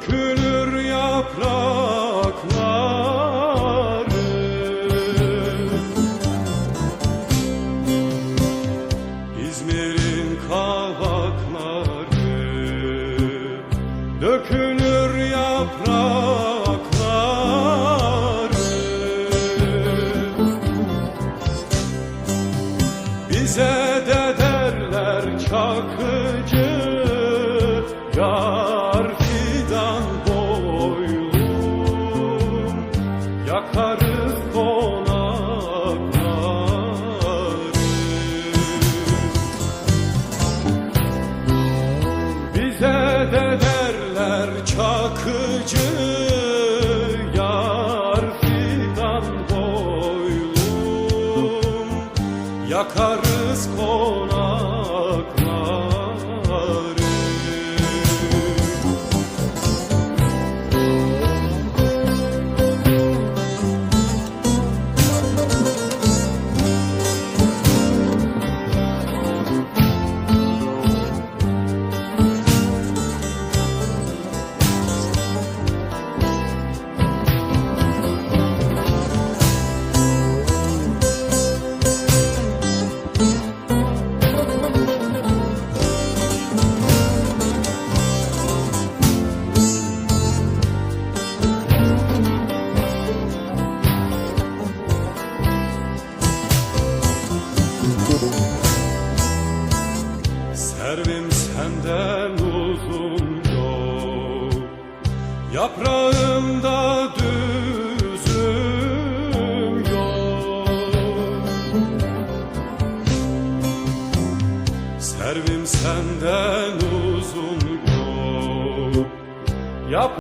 Dökülür yaprakları. İzmir'in kavakları. Dökülür yaprakları. Bize de derler çakıcı Yar yakarız konakları Bize de derler çakıcı yar fidan boylum. Yakarız konakları Servim senden uzun yol. Yaprağımda düzüm yol. Servim senden uzun yol. Yap